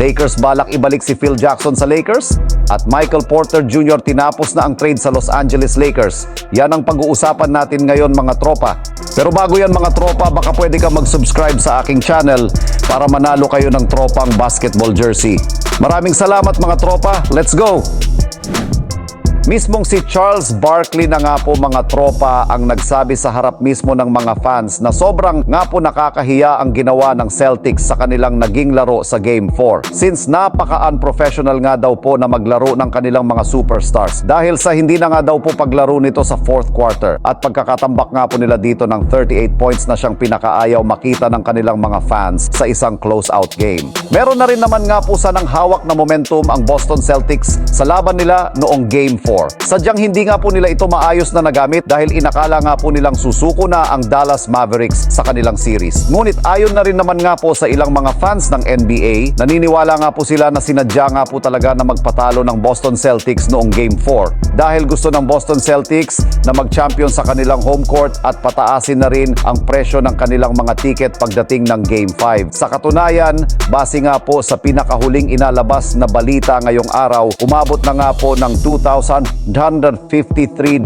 Lakers balak ibalik si Phil Jackson sa Lakers? At Michael Porter Jr. tinapos na ang trade sa Los Angeles Lakers. Yan ang pag-uusapan natin ngayon mga tropa. Pero bago yan mga tropa, baka pwede ka mag-subscribe sa aking channel para manalo kayo ng tropang basketball jersey. Maraming salamat mga tropa. Let's go! Mismong si Charles Barkley na nga po mga tropa ang nagsabi sa harap mismo ng mga fans na sobrang nga po nakakahiya ang ginawa ng Celtics sa kanilang naging laro sa Game 4. Since napaka-unprofessional nga daw po na maglaro ng kanilang mga superstars dahil sa hindi na nga daw po paglaro nito sa fourth quarter at pagkakatambak nga po nila dito ng 38 points na siyang pinakaayaw makita ng kanilang mga fans sa isang close-out game. Meron na rin naman nga po sanang hawak na momentum ang Boston Celtics sa laban nila noong Game 4. 2024. Sadyang hindi nga po nila ito maayos na nagamit dahil inakala nga po nilang susuko na ang Dallas Mavericks sa kanilang series. Ngunit ayon na rin naman nga po sa ilang mga fans ng NBA, naniniwala nga po sila na sinadya nga po talaga na magpatalo ng Boston Celtics noong Game 4 dahil gusto ng Boston Celtics na mag-champion sa kanilang home court at pataasin na rin ang presyo ng kanilang mga ticket pagdating ng Game 5. Sa katunayan, base nga po sa pinakahuling inalabas na balita ngayong araw, umabot na nga po ng 2,000 $153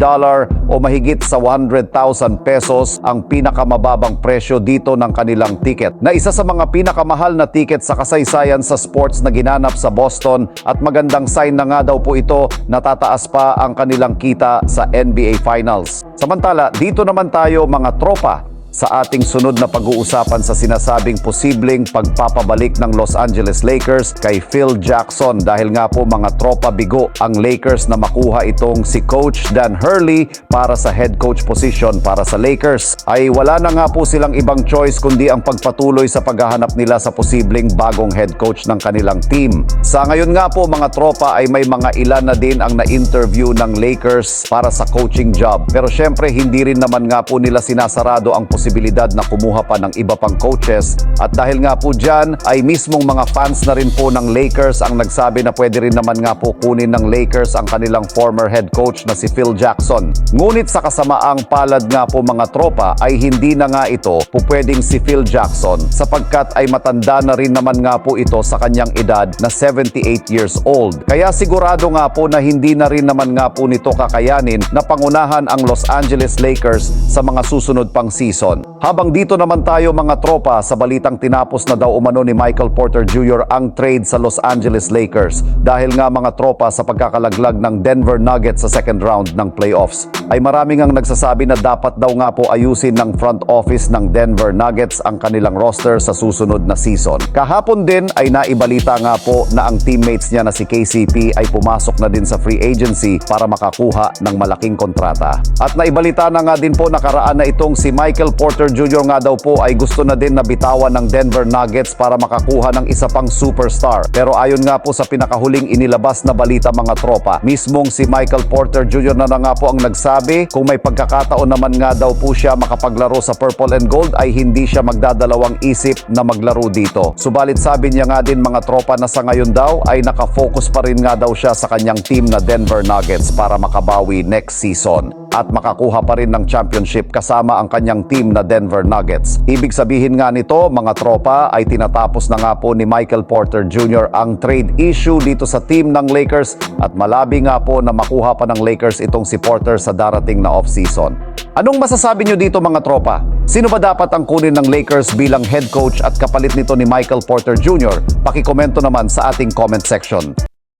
o mahigit sa 100,000 pesos ang pinakamababang presyo dito ng kanilang ticket na isa sa mga pinakamahal na ticket sa kasaysayan sa sports na ginanap sa Boston at magandang sign na nga daw po ito natataas pa ang kanilang kita sa NBA Finals. Samantala, dito naman tayo mga tropa sa ating sunod na pag-uusapan sa sinasabing posibleng pagpapabalik ng Los Angeles Lakers kay Phil Jackson dahil nga po mga tropa bigo ang Lakers na makuha itong si Coach Dan Hurley para sa head coach position para sa Lakers. Ay wala na nga po silang ibang choice kundi ang pagpatuloy sa paghahanap nila sa posibleng bagong head coach ng kanilang team. Sa ngayon nga po mga tropa ay may mga ilan na din ang na-interview ng Lakers para sa coaching job. Pero syempre hindi rin naman nga po nila sinasarado ang posibilidad na kumuha pa ng iba pang coaches. At dahil nga po dyan ay mismong mga fans na rin po ng Lakers ang nagsabi na pwede rin naman nga po kunin ng Lakers ang kanilang former head coach na si Phil Jackson. Ngunit sa kasamaang palad nga po mga tropa ay hindi na nga ito po pwedeng si Phil Jackson sapagkat ay matanda na rin naman nga po ito sa kanyang edad na 78 years old. Kaya sigurado nga po na hindi na rin naman nga po nito kakayanin na pangunahan ang Los Angeles Lakers sa mga susunod pang season. Habang dito naman tayo mga tropa sa balitang tinapos na daw umano ni Michael Porter Jr. ang trade sa Los Angeles Lakers dahil nga mga tropa sa pagkakalaglag ng Denver Nuggets sa second round ng playoffs ay maraming ang nagsasabi na dapat daw nga po ayusin ng front office ng Denver Nuggets ang kanilang roster sa susunod na season. Kahapon din ay naibalita nga po na ang teammates niya na si KCP ay pumasok na din sa free agency para makakuha ng malaking kontrata. At naibalita na nga din po nakaraan na itong si Michael Porter Jr. nga daw po ay gusto na din na bitawan ng Denver Nuggets para makakuha ng isa pang superstar. Pero ayon nga po sa pinakahuling inilabas na balita mga tropa, mismong si Michael Porter Jr. na, na nga po ang nagsabi kung may pagkakataon naman nga daw po siya makapaglaro sa Purple and Gold ay hindi siya magdadalawang isip na maglaro dito. Subalit sabi niya nga din mga tropa na sa ngayon daw ay nakafocus pa rin nga daw siya sa kanyang team na Denver Nuggets para makabawi next season at makakuha pa rin ng championship kasama ang kanyang team na Denver Nuggets. Ibig sabihin nga nito, mga tropa, ay tinatapos na nga po ni Michael Porter Jr. ang trade issue dito sa team ng Lakers at malabi nga po na makuha pa ng Lakers itong si Porter sa darating na offseason. Anong masasabi nyo dito mga tropa? Sino ba dapat ang kunin ng Lakers bilang head coach at kapalit nito ni Michael Porter Jr.? Pakikomento naman sa ating comment section.